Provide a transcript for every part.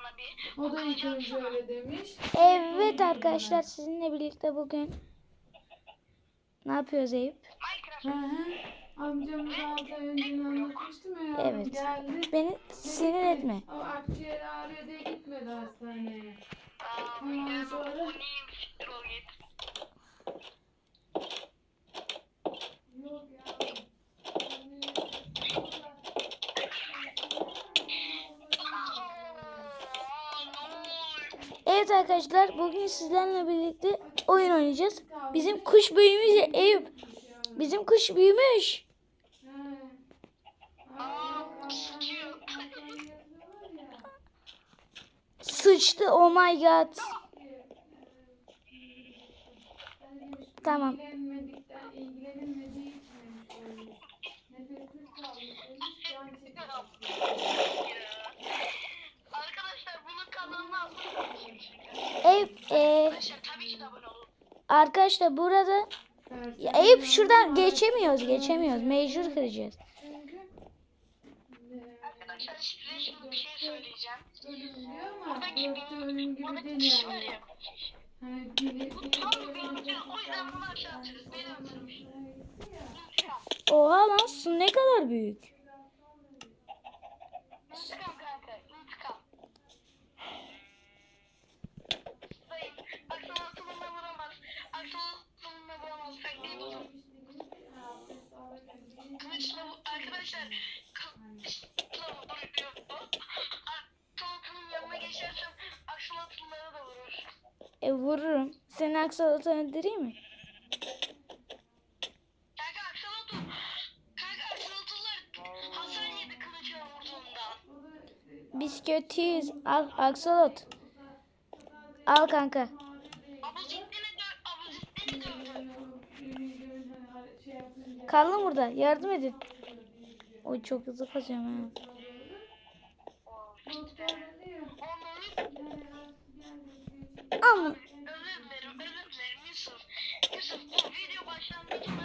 bana bir. O da ilk önce öyle demiş. Evet arkadaşlar sizinle birlikte bugün ne yapıyoruz Eyüp? Minecraft. Hı hı. Amcamı da altı ay önce anlatmıştım ya. Evet. Geldi. Beni sinir etme. O akciğer ağrıyor diye gitmedi hastaneye. Aa, Ondan sonra- Bu neymiş? Siktir ol Evet arkadaşlar bugün sizlerle birlikte oyun oynayacağız. Bizim kuş büyümüş Eyüp. Bizim kuş büyümüş. Sıçtı oh my god. Tamam. Eyüp e, Arkadaşlar tabii ki de abone olun. arkadaşlar burada ya Eyüp şuradan geçemiyoruz geçemiyoruz. Mecbur kıracağız. Çünkü Arkadaşlar size şimdi bir şey söyleyeceğim. Buradaki buradaki kişi var ya. Bu tam bir O yüzden bunu kalmış, aşağı yani atıyoruz. Beni öldürmüş. Oha lan su ne kadar büyük. Vururum. Seni aksalatı öldüreyim mi? Kanka aksolotlu. Kanka aksolotlular hasar yedi kılıçla vurduğundan. Biz kötüyüz. Al aksalot. Al kanka. Kalın burada. Yardım edin. Oy çok hızlı kaçıyorum ha. Ama Yusuf bu video başlangıcı mı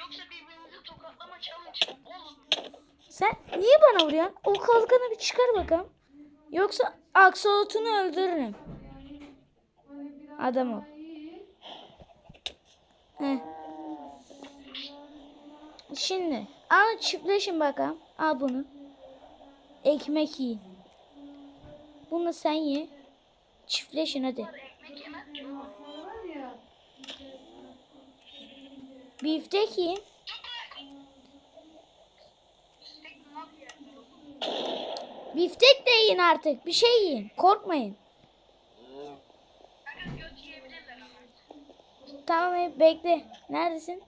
yoksa birbirimizi tokatlama challenge mı? Oğlum sen niye bana vuruyorsun? O kalkanı bir çıkar bakalım. Yoksa aksolotunu öldürürüm. Adam ol. Şimdi al çiftleşin bakalım. Al bunu. Ekmek yiyin. Bunu sen ye. Çiftleşin hadi. ekmek yemez ki. Aslında var ya. Yer. Biftek de yiyin artık. Bir şey yiyin. Korkmayın. Tamam bekle. Neredesin?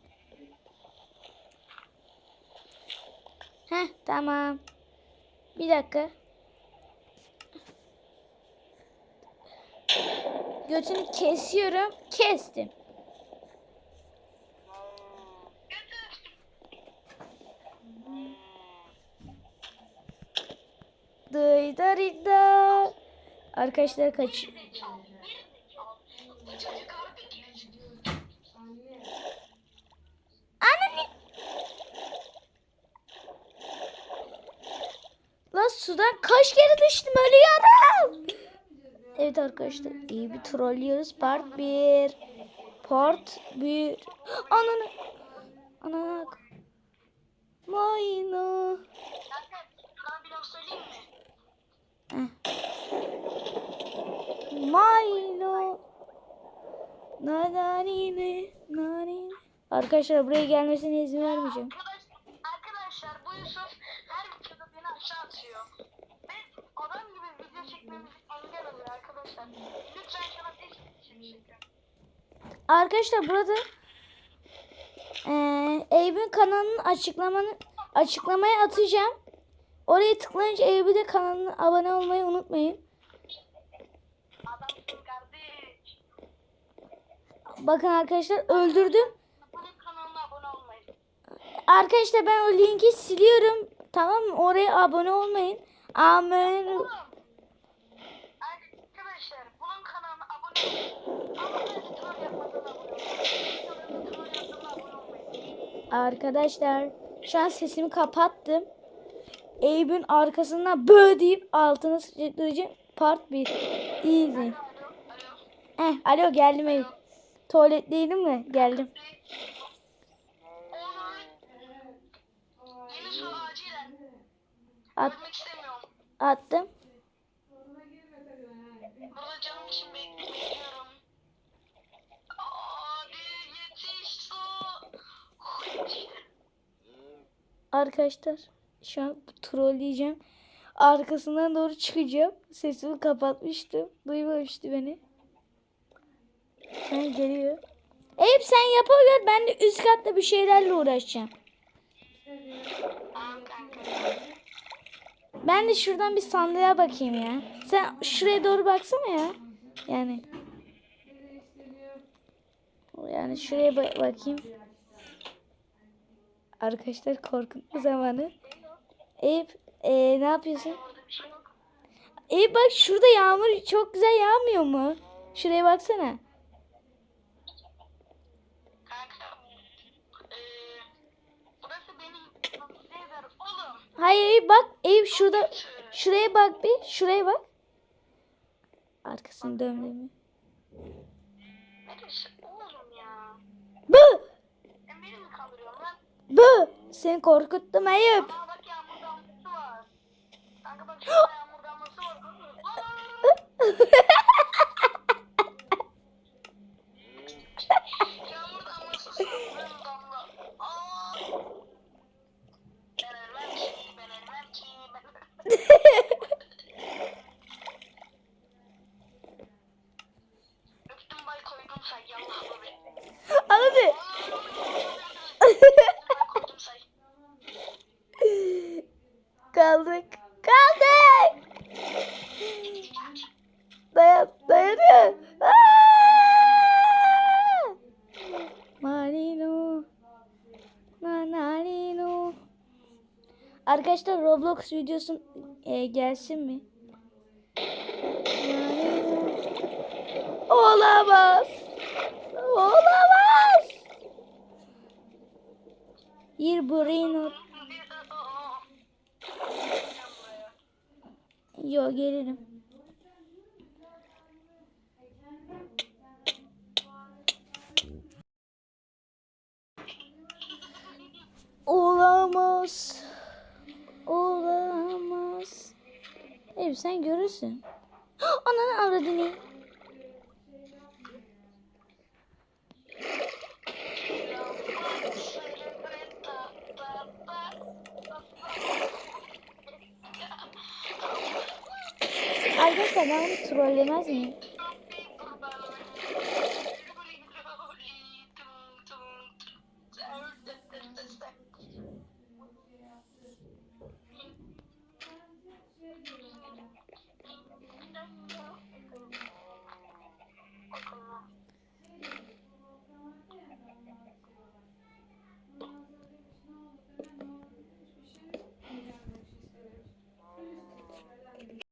Heh tamam. Bir dakika. Götünü kesiyorum. Kestim. Götür. Dıydarida. Arkadaşlar kaç. Bir de çal. Bir de çal. Bu çocuk abi geç. Anne. Lan sudan kaç kere düştüm ölüyorum. Evet arkadaşlar iyi bir trollüyoruz. Part 1. Part 1. Ananı. Ananı. Mayna. Kanka sana bir laf söyleyeyim mi? Milo. Nananine. Nanine. Arkadaşlar buraya gelmesine izin vermeyeceğim. Arkadaş, arkadaşlar bu Yusuf her videoda beni aşağı atıyor. Ve adam gibi video çekmemizi engel oluyor arkadaşlar. Lütfen şuna bir çekin. Arkadaşlar burada eee Eyüp'ün kanalının açıklamanı açıklamaya atacağım. Oraya tıklayınca Eyüp'ü de kanalına abone olmayı unutmayın. Bakın arkadaşlar öldürdüm. Bunun kanalına abone olmayın. Arkadaşlar ben o linki siliyorum. Tamam mı? Oraya abone olmayın. Amen. Arkadaşlar bunun kanalına abone olun. Ama sadece troll yapmadan abone olun. Videolarında troll yapmadan abone olmayın. Arkadaşlar şu an sesimi kapattım. Eyüp'ün arkasından bö deyip altını sıçrayacağım. Part 1. Easy. Alo, alo. Eh, alo geldim Eyüp. Tuvaletteydim mi? Geldim. At, attım. Arkadaşlar şu an trolleyeceğim. Arkasından doğru çıkacağım. Sesimi kapatmıştım. Duymamıştı beni. Sen geliyor. Eyüp sen yapa gör. Ben de üst katta bir şeylerle uğraşacağım. Ben de şuradan bir sandığa bakayım ya. Sen şuraya doğru baksana ya. Yani. Yani şuraya ba- bakayım. Arkadaşlar korkutma zamanı. Eyüp eee, ne yapıyorsun? Eyüp bak şurada yağmur çok güzel yağmıyor mu? Şuraya baksana. Kanka. Eee. Burası benim. Ne der oğlum? Hayır bak. Eyüp şurada. Şuraya bak bir. Şuraya bak. Arkasını dönmemi. Lan? Bı! Seni korkuttum Eyüp. Aa bak yağmur damlası var. Kanka bak şurada yağmur damlası var. Aa! Yağmur damlası sandım damla. Aa! Ben ölmem ki, ben ölmem ki, ben Öptüm bay koydum say yallah be. Hadi. koydum say. Kaldık. Kaldık. Dayan, dayanıyor. Marino. Nanarino. Arkadaşlar Roblox videosu e, gelsin mi? Olamaz. Olamaz. Bir Bruno. Yo gelirim. Olamaz. Olamaz. Ev sen görürsün. Ananı avradını. Arkadaşlar ben bunu trollemez miyim?